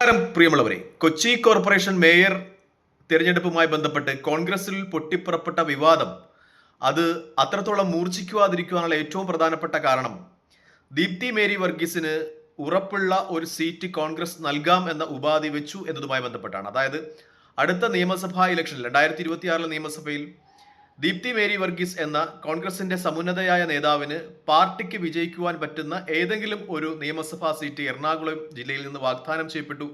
നമസ്കാരം പ്രിയമുള്ളവരെ. Kochi corporation mayor തിരഞ്ഞെടുപ്പുമായി ബന്ധപ്പെട്ട് കോൺഗ്രസിൽ പൊട്ടിപ്പുറപ്പെട്ട വിവാദം അത് അത്രത്തോളം മൂർച്ഛിക്കുവാതിരിക്കുവാനുള്ള ഏറ്റവും പ്രധാനപ്പെട്ട കാരണം ദീപ്തി മേരി വർഗീസിന് ഉറപ്പുള്ള ഒരു സീറ്റ് കോൺഗ്രസ് നൽകാം എന്ന ഉപാധി വെച്ചു എന്നതുമായി ബന്ധപ്പെട്ടാണ്. അതായത് അടുത്ത നിയമസഭാ ഇലക്ഷനിൽ രണ്ടായിരത്തി ഇരുപത്തിയാറിലെ നിയമസഭയിൽ ദീപ്തി മേരി വർഗീസ് എന്ന കോൺഗ്രസിന്റെ സമുന്നതയായ നേതാവിന് പാർട്ടിക്ക് വിജയിക്കുവാൻ പറ്റുന്ന ഏതെങ്കിലും ഒരു നിയമസഭാ സീറ്റ് എറണാകുളം ജില്ലയിൽ നിന്ന് വാഗ്ദാനം ചെയ്യപ്പെട്ടു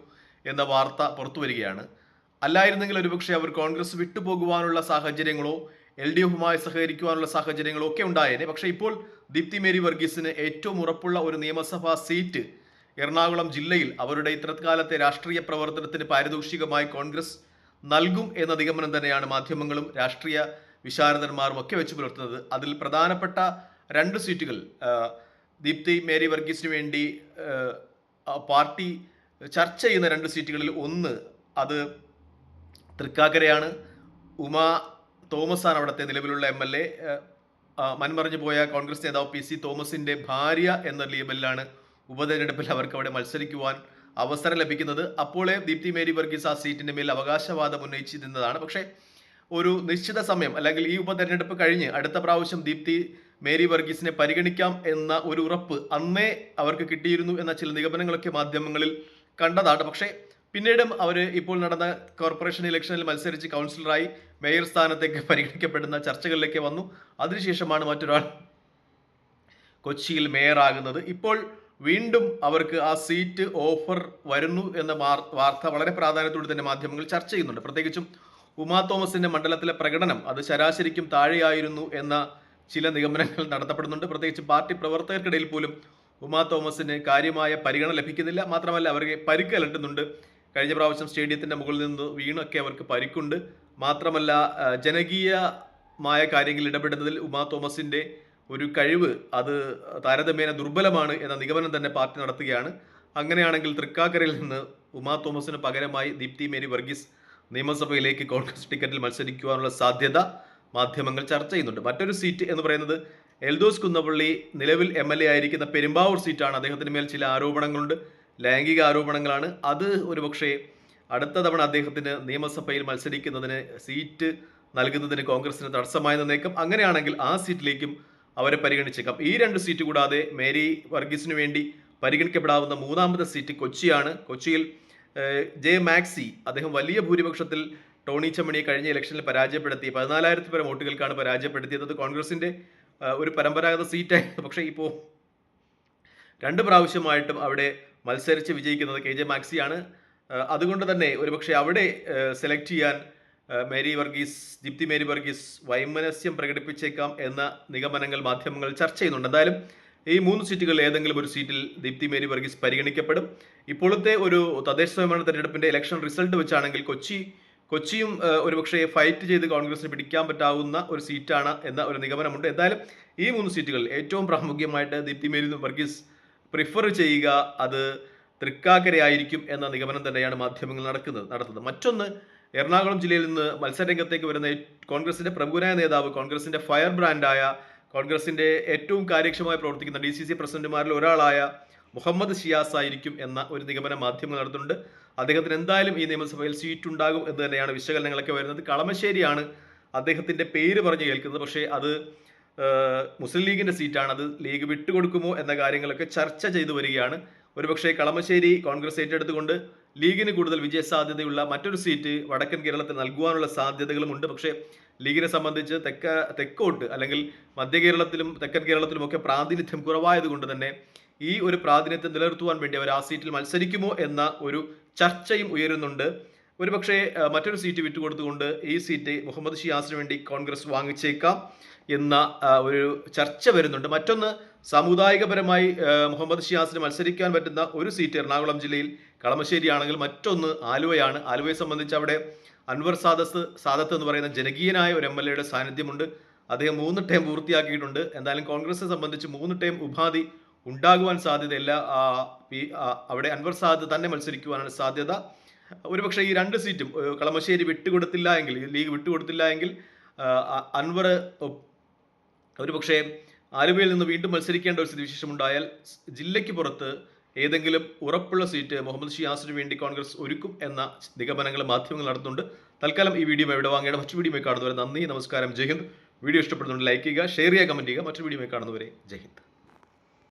എന്ന വാർത്ത പുറത്തു വരികയാണ്. അല്ലായിരുന്നെങ്കിൽ ഒരുപക്ഷെ അവർ കോൺഗ്രസ് വിട്ടുപോകുവാനുള്ള സാഹചര്യങ്ങളോ എൽ ഡി എഫുമായി സഹകരിക്കുവാനുള്ള സാഹചര്യങ്ങളോ ഒക്കെ ഉണ്ടായേനെ. പക്ഷേ ഇപ്പോൾ ദീപ്തി മേരി വർഗീസിന് ഏറ്റവും ഉറപ്പുള്ള ഒരു നിയമസഭാ സീറ്റ് എറണാകുളം ജില്ലയിൽ അവരുടെ ഇത്തരക്കാലത്തെ രാഷ്ട്രീയ പ്രവർത്തനത്തിന് പാരിതോഷികമായി കോൺഗ്രസ് നൽകും എന്ന നിഗമനം തന്നെയാണ് മാധ്യമങ്ങളും രാഷ്ട്രീയ വിശാരദന്മാരും ഒക്കെ വെച്ച് പുലർത്തുന്നത്. അതിൽ പ്രധാനപ്പെട്ട രണ്ട് സീറ്റുകൾ ദീപ്തി മേരി വർഗീസിന് വേണ്ടി പാർട്ടി ചർച്ച ചെയ്യുന്ന രണ്ട് സീറ്റുകളിൽ ഒന്ന് അത് തൃക്കാക്കരയാണ്. ഉമ തോമസാണ് അവിടുത്തെ നിലവിലുള്ള എം എൽ എ. മൺമറിഞ്ഞു പോയ കോൺഗ്രസ് നേതാവ് പി സി തോമസിന്റെ ഭാര്യ എന്ന ലേബലിലാണ് ഉപതെരഞ്ഞെടുപ്പിൽ അവർക്ക് അവിടെ മത്സരിക്കുവാൻ അവസരം ലഭിക്കുന്നത്. അപ്പോളേ ദീപ്തി മേരി വർഗീസ് ആ സീറ്റിന്റെ മേൽ അവകാശവാദം ഉന്നയിച്ചിരുന്നതാണ്. പക്ഷേ ഒരു നിശ്ചിത സമയം അല്ലെങ്കിൽ ഈ ഉപതെരഞ്ഞെടുപ്പ് കഴിഞ്ഞ് അടുത്ത പ്രാവശ്യം ദീപ്തി മേരി വർഗീസിനെ പരിഗണിക്കാം എന്ന ഒരു ഉറപ്പ് അന്നേ അവർക്ക് കിട്ടിയിരുന്നു എന്ന ചില നിഗമനങ്ങളൊക്കെ മാധ്യമങ്ങളിൽ കണ്ടതാണ്. പക്ഷേ പിന്നീടും അവർ ഇപ്പോൾ നടന്ന കോർപ്പറേഷൻ ഇലക്ഷനിൽ മത്സരിച്ച് കൗൺസിലറായി മേയർ സ്ഥാനത്തേക്ക് പരിഗണിക്കപ്പെടുന്ന ചർച്ചകളിലേക്ക് വന്നു. അതിനുശേഷമാണ് മറ്റൊരാൾ കൊച്ചിയിൽ മേയറാകുന്നത്. ഇപ്പോൾ വീണ്ടും അവർക്ക് ആ സീറ്റ് ഓഫർ വരുന്നു എന്ന വാർത്ത വളരെ പ്രാധാന്യത്തോടെ തന്നെ മാധ്യമങ്ങൾ ചർച്ച ചെയ്യുന്നുണ്ട്. പ്രത്യേകിച്ചും ഉമാ തോമസിന്റെ മണ്ഡലത്തിലെ പ്രകടനം അത് ശരാശരിക്കും താഴെയായിരുന്നു എന്ന ചില നിഗമനങ്ങൾ നടത്തപ്പെടുന്നുണ്ട്. പ്രത്യേകിച്ച് പാർട്ടി പ്രവർത്തകർക്കിടയിൽ പോലും ഉമാ തോമസിന് കാര്യമായ പരിഗണന ലഭിക്കുന്നില്ല. മാത്രമല്ല അവർക്ക് പരിക്ക് അലട്ടുന്നുണ്ട് കഴിഞ്ഞ പ്രാവശ്യം സ്റ്റേഡിയത്തിന്റെ മുകളിൽ നിന്ന് വീണൊക്കെ അവർക്ക് പരിക്കുണ്ട്. മാത്രമല്ല ജനകീയമായ കാര്യങ്ങളിൽ ഇടപെടുന്നതിൽ ഉമാ തോമസിന്റെ ഒരു കഴിവ് അത് താരതമ്യേന ദുർബലമാണ് എന്ന നിഗമനം തന്നെ പാർട്ടി നടത്തുകയാണ്. അങ്ങനെയാണെങ്കിൽ തൃക്കാക്കരയിൽ നിന്ന് ഉമാ തോമസിന് പകരമായി ദീപ്തി മേരി വർഗീസ് നിയമസഭയിലേക്ക് കോൺഗ്രസ് ടിക്കറ്റിൽ മത്സരിക്കുവാനുള്ള സാധ്യത മാധ്യമങ്ങൾ ചർച്ച ചെയ്യുന്നുണ്ട്. മറ്റൊരു സീറ്റ് എന്ന് പറയുന്നത് എൽദോസ് കുന്നപ്പള്ളി നിലവിൽ എം എൽ എ ആയിരിക്കുന്ന പെരുമ്പാവൂർ സീറ്റാണ്. അദ്ദേഹത്തിന് മേൽ ചില ആരോപണങ്ങളുണ്ട്. ലൈംഗിക ആരോപണങ്ങളാണ്. അത് ഒരുപക്ഷെ അടുത്ത തവണ അദ്ദേഹത്തിന് നിയമസഭയിൽ മത്സരിക്കുന്നതിന് സീറ്റ് നൽകുന്നതിന് കോൺഗ്രസിന് തടസ്സമായി നിന്നേക്കും. അങ്ങനെയാണെങ്കിൽ ആ സീറ്റിലേക്കും അവരെ പരിഗണിച്ചേക്കാം. ഈ രണ്ട് സീറ്റ് കൂടാതെ മേരി വർഗീസിന് വേണ്ടി പരിഗണിക്കപ്പെടാവുന്ന മൂന്നാമത്തെ സീറ്റ് കൊച്ചിയാണ്. കൊച്ചിയിൽ ജെ മാക്സി അദ്ദേഹം വലിയ ഭൂരിപക്ഷത്തിൽ ടോണി ചമ്മണിയെ കഴിഞ്ഞ ഇലക്ഷനിൽ പരാജയപ്പെടുത്തി. പതിനാലായിരത്തി പേരെ വോട്ടുകൾക്കാണ് പരാജയപ്പെടുത്തിയത്. അത് കോൺഗ്രസിന്റെ ഒരു പരമ്പരാഗത സീറ്റായിരുന്നു പക്ഷേ ഇപ്പോൾ രണ്ട് പ്രാവശ്യമായിട്ടും അവിടെ മത്സരിച്ച് വിജയിക്കുന്നത് കെ ജെ മാക്സിയാണ്. അതുകൊണ്ട് തന്നെ ഒരുപക്ഷെ അവിടെ സെലക്ട് ചെയ്യാൻ മേരി വർഗീസ് ദീപ്തി മേരി വർഗീസ് വൈമനസ്യം പ്രകടിപ്പിച്ചേക്കാം എന്ന നിഗമനങ്ങൾ മാധ്യമങ്ങൾ ചർച്ച ചെയ്യുന്നുണ്ട്. എന്തായാലും ഈ മൂന്ന് സീറ്റുകളിൽ ഏതെങ്കിലും ഒരു സീറ്റിൽ ദീപ്തി മേരി വർഗീസ് പരിഗണിക്കപ്പെടും. ഇപ്പോഴത്തെ ഒരു തദ്ദേശ സ്വയംഭരണ തെരഞ്ഞെടുപ്പിന്റെ ഇലക്ഷൻ റിസൾട്ട് വെച്ചാണെങ്കിൽ കൊച്ചി കൊച്ചിയും ഒരുപക്ഷെ ഫൈറ്റ് ചെയ്ത് കോൺഗ്രസിന് പിടിക്കാൻ പറ്റാവുന്ന ഒരു സീറ്റാണ് എന്ന ഒരു നിഗമനമുണ്ട്. എന്തായാലും ഈ മൂന്ന് സീറ്റുകളിൽ ഏറ്റവും പ്രാമുഖ്യമായിട്ട് ദീപ്തി മേരി വർഗീസ് പ്രിഫർ ചെയ്യുക അത് തൃക്കാക്കരയായിരിക്കും എന്ന നിഗമനം തന്നെയാണ് മാധ്യമങ്ങൾ നടക്കുന്നത് നടത്തുന്നത്. മറ്റൊന്ന് എറണാകുളം ജില്ലയിൽ നിന്ന് മത്സരരംഗത്തേക്ക് വരുന്ന കോൺഗ്രസിന്റെ പ്രമുഖനായ നേതാവ് കോൺഗ്രസിന്റെ ഫയർ ബ്രാൻഡായ കോൺഗ്രസിന്റെ ഏറ്റവും കാര്യക്ഷമമായി പ്രവർത്തിക്കുന്ന ഡി സി സി പ്രസിഡന്റുമാരിൽ ഒരാളായ മുഹമ്മദ് ഷിയാസ് ആയിരിക്കും എന്ന ഒരു നിഗമനം മാധ്യമങ്ങൾ നടത്തുന്നുണ്ട്. അദ്ദേഹത്തിന് എന്തായാലും ഈ നിയമസഭയിൽ സീറ്റ് ഉണ്ടാകും എന്ന് തന്നെയാണ് വിശകലനങ്ങളൊക്കെ വരുന്നത്. കളമശ്ശേരിയാണ് അദ്ദേഹത്തിന്റെ പേര് പറഞ്ഞു കേൾക്കുന്നത്. പക്ഷേ അത് മുസ്ലിം ലീഗിന്റെ സീറ്റാണ്. അത് ലീഗ് വിട്ടുകൊടുക്കുമോ എന്ന കാര്യങ്ങളൊക്കെ ചർച്ച ചെയ്തു വരികയാണ്. ഒരുപക്ഷെ കളമശ്ശേരി കോൺഗ്രസ് ഏറ്റെടുത്തുകൊണ്ട് ലീഗിന് കൂടുതൽ വിജയ സാധ്യതയുള്ള മറ്റൊരു സീറ്റ് വടക്കൻ കേരളത്തിൽ നൽകുവാനുള്ള സാധ്യതകളുമുണ്ട് പക്ഷേ ലീഗിനെ സംബന്ധിച്ച് തെക്ക തെക്കോട്ട് അല്ലെങ്കിൽ മധ്യ കേരളത്തിലും തെക്കൻ കേരളത്തിലുമൊക്കെ പ്രാതിനിധ്യം കുറവായതുകൊണ്ട് തന്നെ ഈ ഒരു പ്രാതിനിധ്യം നിലനിർത്തുവാൻ വേണ്ടി അവർ ആ സീറ്റിൽ മത്സരിക്കുമോ എന്ന ഒരു ചർച്ചയും ഉയരുന്നുണ്ട്. ഒരുപക്ഷെ മറ്റൊരു സീറ്റ് വിട്ടുകൊടുത്തുകൊണ്ട് ഈ സീറ്റ് മുഹമ്മദ് ഷിയാസിന് വേണ്ടി കോൺഗ്രസ് വാങ്ങിച്ചേക്കാം എന്ന ഒരു ചർച്ച വരുന്നുണ്ട്. മറ്റൊന്ന് സാമുദായികപരമായി മുഹമ്മദ് ഷിയാസിന് മത്സരിക്കാൻ പറ്റുന്ന ഒരു സീറ്റ് എറണാകുളം ജില്ലയിൽ കളമശ്ശേരിയാണെങ്കിൽ മറ്റൊന്ന് ആലുവയാണ്. ആലുവയെ സംബന്ധിച്ച് അവിടെ അൻവർ സാദസ് സാദത്ത് എന്ന് പറയുന്ന ജനകീയനായ ഒരു എം എൽ എയുടെ സാന്നിധ്യമുണ്ട്. അദ്ദേഹം മൂന്ന് ടേം പൂർത്തിയാക്കിയിട്ടുണ്ട്. എന്തായാലും കോൺഗ്രസിനെ സംബന്ധിച്ച് മൂന്ന് ടേം ഉപാധി ഉണ്ടാകുവാൻ സാധ്യതയില്ല. അവിടെ അൻവർ സാദത്ത് തന്നെ മത്സരിക്കുവാനാണ് സാധ്യത. ഒരുപക്ഷെ ഈ രണ്ട് സീറ്റും കളമശ്ശേരി വിട്ടുകൊടുത്തില്ല എങ്കിൽ ലീഗ് വിട്ടുകൊടുത്തില്ല എങ്കിൽ അൻവർ ഒരുപക്ഷെ ആലുവയിൽ നിന്ന് വീണ്ടും മത്സരിക്കേണ്ട ഒരു സ്ഥിതിവിശേഷം ഉണ്ടായാൽ ജില്ലയ്ക്ക് പുറത്ത് ഏതെങ്കിലും ഉറപ്പുള്ള സീറ്റ് മുഹമ്മദ് ഷിയാസിന് വേണ്ടി കോൺഗ്രസ് ഒരുക്കും എന്ന നിഗമനങ്ങൾ മാധ്യമങ്ങൾ നടത്തുന്നുണ്ട്. തൽക്കാലം ഈ വീഡിയോ എവിടെ വാങ്ങിയുടെ മറ്റു വീഡിയോ കാണുന്നവരെ നന്ദി നമസ്കാരം ജയ് ഹിന്ദ്. വീഡിയോ ഇഷ്ടപ്പെടുന്നുണ്ട് ലൈക്ക് ചെയ്യുക ഷെയർ ചെയ്യുക കമന്റ് ചെയ്യുക. മറ്റു വീഡിയോ കാണുന്നവരെ ജയ് ഹിന്ദ്.